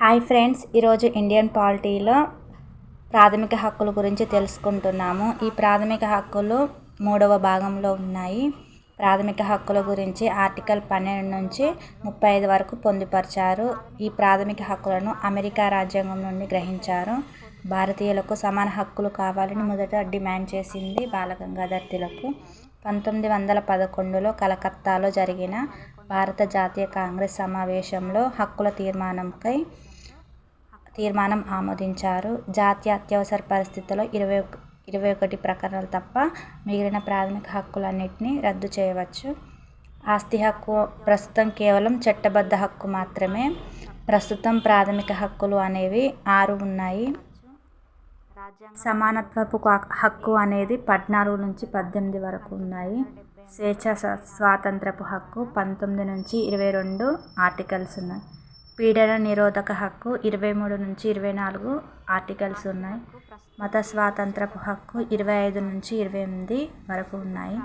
Hi friends ఈరోజు Indian పాలిటీలో ప్రాథమిక హక్కుల గురించి తెలుసుకుంటున్నాము. ఈ ప్రాథమిక హక్కులు మూడవ భాగంలో ఉన్నాయి. ప్రాథమిక హక్కుల గురించి ఆర్టికల్ పన్నెండు నుంచి ముప్పై ఐదు వరకు పొందుపరిచారు. ఈ ప్రాథమిక హక్కులను అమెరికా రాజ్యాంగం నుండి గ్రహించారు. భారతీయులకు సమాన హక్కులు కావాలని మొదట డిమాండ్ చేసింది బాలగంగాధర్ తిలక్. పంతొమ్మిది వందల పదకొండులో కలకత్తాలో జరిగిన భారత జాతీయ కాంగ్రెస్ సమావేశంలో హక్కుల తీర్మానంపై తీర్మానం ఆమోదించారు. జాతీయ అత్యవసర పరిస్థితుల్లో ఇరవై ఒక ఇరవై ఒకటి ప్రకరణలు తప్ప మిగిలిన ప్రాథమిక హక్కులన్నిటిని రద్దు చేయవచ్చు. ఆస్తి హక్కు ప్రస్తుతం కేవలం చట్టబద్ధ హక్కు మాత్రమే. ప్రస్తుతం ప్రాథమిక హక్కులు అనేవి ఆరు ఉన్నాయి. సమానత్వపు హక్కు అనేది పద్నాలుగు నుంచి పద్దెనిమిది వరకు ఉన్నాయి. స్వేచ్ఛ స్వాతంత్రపు హక్కు పంతొమ్మిది నుంచి ఇరవై రెండు ఆర్టికల్స్ ఉన్నాయి. పీడన నిరోధక హక్కు ఇరవై మూడు నుంచి ఇరవై నాలుగు ఆర్టికల్స్ ఉన్నాయి. మత స్వాతంత్రపు హక్కు ఇరవై ఐదు నుంచి ఇరవై ఎనిమిది వరకు ఉన్నాయి.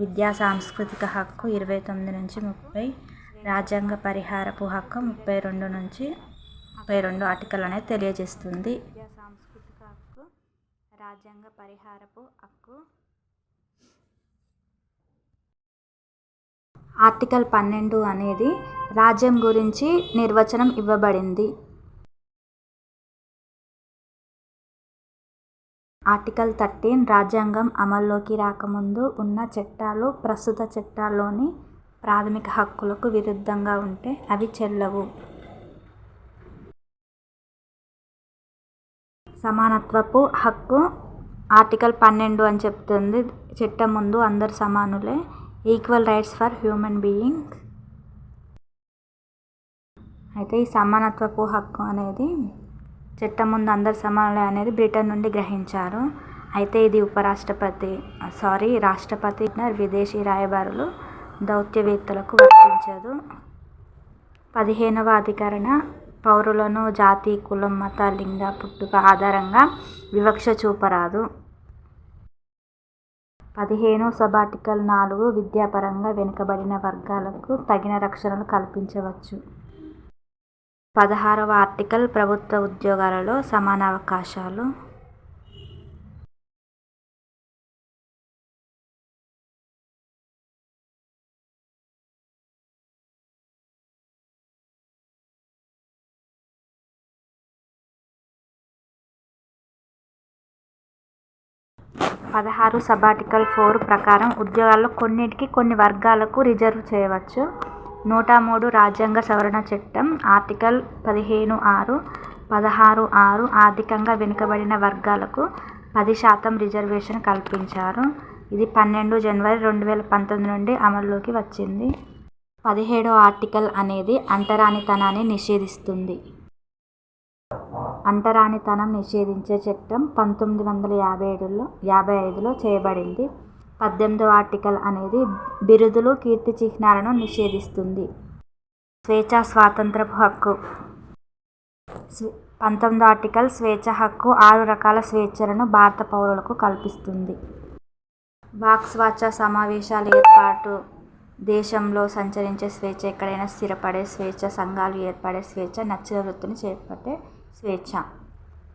విద్యా సాంస్కృతిక హక్కు ఇరవై తొమ్మిది నుంచి ముప్పై రాజ్యాంగ పరిహారపు హక్కు ముప్పై రెండు నుంచి ముప్పై రెండు ఆర్టికల్ అనేది తెలియజేస్తుంది. రాజ్యాంగ పరిహారపు హక్కు. ఆర్టికల్ పన్నెండు అనేది రాజ్యం గురించి నిర్వచనం ఇవ్వబడింది. ఆర్టికల్ థర్టీన్ రాజ్యాంగం అమల్లోకి రాకముందు ఉన్న చట్టాలు ప్రస్తుత చట్టాల్లోని ప్రాథమిక హక్కులకు విరుద్ధంగా ఉంటే అవి చెల్లవు. సమానత్వపు హక్కు ఆర్టికల్ పన్నెండు అని చెప్తుంది. చట్టం ముందు అందరు సమానులే. Equal rights for human beings అయితే ఈ సమానత్వపు హక్కు అనేది చట్టం ముందు అందరు సమానులే అనేది బ్రిటన్ నుండి గ్రహించారు. అయితే ఇది ఉపరాష్ట్రపతి సారీ రాష్ట్రపతి విదేశీ రాయబారులు దౌత్యవేత్తలకు వర్తించదు. పదిహేనవ అధికరణ పౌరులను జాతి కులం మత లింగ పుట్టుక ఆధారంగా వివక్ష చూపరాదు. పదిహేను సబార్టికల్ నాలుగు విద్యాపరంగా వెనుకబడిన వర్గాలకు తగిన రక్షణలు కల్పించవచ్చు. పదహారవ ఆర్టికల్ ప్రభుత్వ ఉద్యోగాలలో సమాన అవకాశాలు. పదహారు సబార్టికల్ ఫోర్ ప్రకారం ఉద్యోగాల్లో కొన్నిటికి కొన్ని వర్గాలకు రిజర్వ్ చేయవచ్చు. నూట మూడు రాజ్యాంగ సవరణ చట్టం ఆర్టికల్ పదిహేను ఆరు పదహారు ఆరు ఆర్థికంగా వెనుకబడిన వర్గాలకు పది శాతం రిజర్వేషన్ కల్పించారు. ఇది పన్నెండు జనవరి రెండు వేల పంతొమ్మిది నుండి అమల్లోకి వచ్చింది. పదిహేడో ఆర్టికల్ అనేది అంటరానితనాన్ని నిషేధిస్తుంది. అంటరానితనం నిషేధించే చట్టం పంతొమ్మిది వందల యాభై ఏడులో యాభై ఐదులో చేయబడింది. పద్దెనిమిదవ ఆర్టికల్ అనేది బిరుదులు కీర్తి చిహ్నాలను నిషేధిస్తుంది. స్వేచ్ఛ స్వాతంత్రపు హక్కు. పంతొమ్మిదో ఆర్టికల్ స్వేచ్ఛ హక్కు ఆరు రకాల స్వేచ్ఛలను భారత పౌరులకు కల్పిస్తుంది. వాక్ స్వేచ్ఛ సమావేశాల ఏర్పాటు. దేశంలో సంచరించే స్వేచ్ఛ ఎక్కడైనా స్థిరపడే స్వేచ్ఛ సంఘాలు ఏర్పడే స్వేచ్ఛ నచ్చిన వృత్తిని చేపట్టే స్వేచ్ఛ.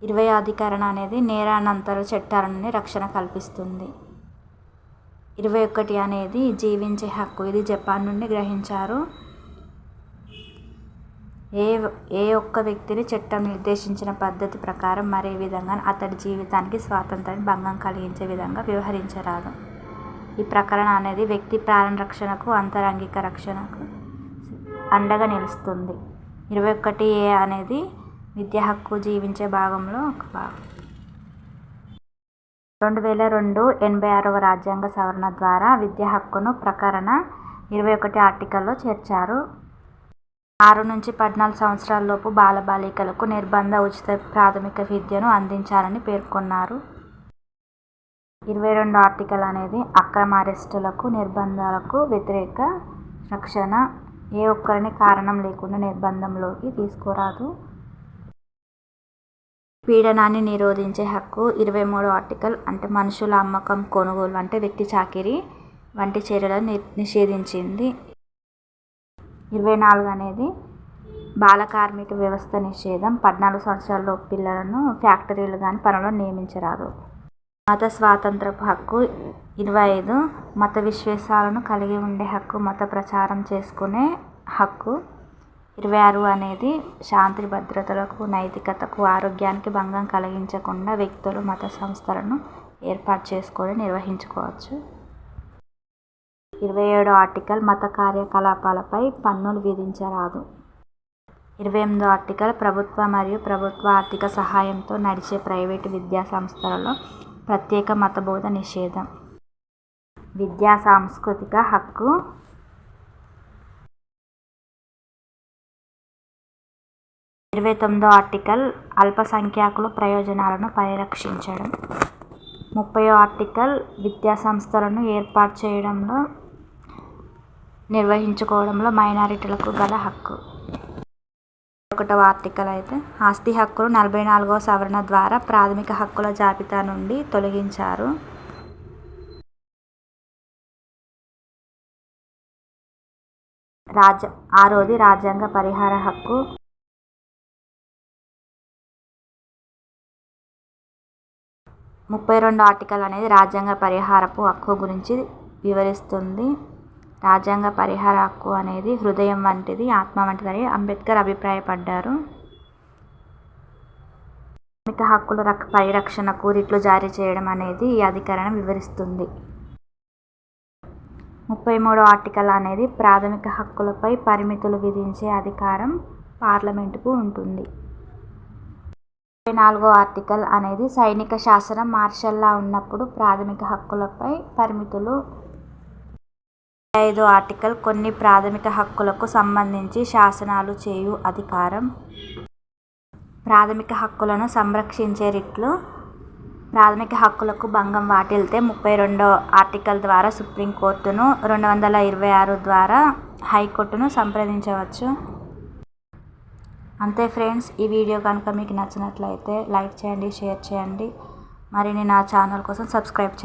ఇరవై అధికరణ అనేది నేరానంతర చట్టాలని రక్షణ కల్పిస్తుంది. ఇరవై ఒకటి అనేది జీవించే హక్కు. ఇది జపాన్ నుండి గ్రహించారు. ఏ ఏ ఒక్క వ్యక్తిని చట్టం నిర్దేశించిన పద్ధతి ప్రకారం మరే విధంగా అతడి జీవితానికి స్వాతంత్రాన్ని భంగం కలిగించే విధంగా వ్యవహరించరాదు. ఈ ప్రకరణ అనేది వ్యక్తి ప్రాణ రక్షణకు అంతరంగిక రక్షణకు అండగా నిలుస్తుంది. ఇరవై ఒకటి ఏ అనేది విద్య హక్కు జీవించే భాగంలో ఒక భాగం. రెండు వేల రెండు ఎనభై ఆరవ రాజ్యాంగ సవరణ ద్వారా విద్యా హక్కును ప్రకరణ ఇరవై ఒకటి ఆర్టికల్లో చేర్చారు. ఆరు నుంచి పద్నాలుగు సంవత్సరాలలోపు బాలబాలికలకు నిర్బంధ ఉచిత ప్రాథమిక విద్యను అందించాలని పేర్కొన్నారు. ఇరవై రెండు ఆర్టికల్ అనేది అక్రమ అరెస్టులకు నిర్బంధాలకు వ్యతిరేక రక్షణ. ఏ ఒక్కరిని కారణం లేకుండా నిర్బంధంలోకి తీసుకురాదు. పీడనాన్ని నిరోధించే హక్కు ఇరవై మూడో ఆర్టికల్ అంటే మనుషుల అమ్మకం కొనుగోలు అంటే వ్యక్తి చాకిరీ వంటి చర్యలను నిషేధించింది. ఇరవై నాలుగు అనేది బాల కార్మిక వ్యవస్థ నిషేధం. పద్నాలుగు సంవత్సరాలలోపు పిల్లలను ఫ్యాక్టరీలు కానీ పనులను నియమించరాదు. మత స్వాతంత్రపు హక్కు ఇరవై ఐదు. మత విశ్వాసాలను కలిగి ఉండే హక్కు మత ప్రచారం చేసుకునే హక్కు ఇరవై ఆరు అనేది శాంతి భద్రతలకు నైతికతకు ఆరోగ్యానికి భంగం కలిగించకుండా వ్యక్తులు మత సంస్థలను ఏర్పాటు చేసుకొని నిర్వహించుకోవచ్చు. ఇరవై ఏడో ఆర్టికల్ మత కార్యకలాపాలపై పన్నులు విధించరాదు. ఇరవై ఎనిమిదో ఆర్టికల్ ప్రభుత్వ మరియు ప్రభుత్వ ఆర్థిక సహాయంతో నడిచే ప్రైవేటు విద్యా సంస్థలలో ప్రత్యేక మత బోధ నిషేధం. విద్యా సాంస్కృతిక హక్కు ఇరవై తొమ్మిదో ఆర్టికల్ అల్పసంఖ్యాకుల ప్రయోజనాలను పరిరక్షించడం. ముప్పయో ఆర్టికల్ విద్యా సంస్థలను ఏర్పాటు చేయడంలో నిర్వహించుకోవడంలో మైనారిటీలకు గల హక్కు. ఒకటవ ఆర్టికల్ అయితే ఆస్తి హక్కులు నలభై నాలుగవ సవరణ ద్వారా ప్రాథమిక హక్కుల జాబితా నుండి తొలగించారు. రాజ్య ఆరోది రాజ్యాంగ పరిహార హక్కు. ముప్పై రెండు ఆర్టికల్ అనేది రాజ్యాంగ పరిహారపు హక్కు గురించి వివరిస్తుంది. రాజ్యాంగ పరిహార హక్కు అనేది హృదయం వంటిది ఆత్మ వంటిదని అంబేద్కర్ అభిప్రాయపడ్డారు. ప్రాథమిక హక్కుల రక్ పరిరక్షణకు రిట్లు జారీ చేయడం అనేది ఈ అధికరణం వివరిస్తుంది. ముప్పై మూడో ఆర్టికల్ అనేది ప్రాథమిక హక్కులపై పరిమితులు విధించే అధికారం పార్లమెంటుకు ఉంటుంది. ముప్పై నాలుగో ఆర్టికల్ అనేది సైనిక శాసనం మార్షల్లా ఉన్నప్పుడు ప్రాథమిక హక్కులపై పరిమితులు. ఐదో ఆర్టికల్ కొన్ని ప్రాథమిక హక్కులకు సంబంధించి శాసనాలు చేయు అధికారం. ప్రాథమిక హక్కులను సంరక్షించే రిట్లు. ప్రాథమిక హక్కులకు భంగం వాటిల్తే ముప్పై రెండో ఆర్టికల్ ద్వారా సుప్రీంకోర్టును రెండు వందల ఇరవై ఆరు ద్వారా హైకోర్టును సంప్రదించవచ్చు. అంతే ఫ్రెండ్స్ ఈ వీడియో కనుక మీకు నచ్చినట్లయితే లైక్ చేయండి షేర్ చేయండి. మరిన్ని నా ఛానల్ కోసం సబ్స్క్రైబ్ చేయండి.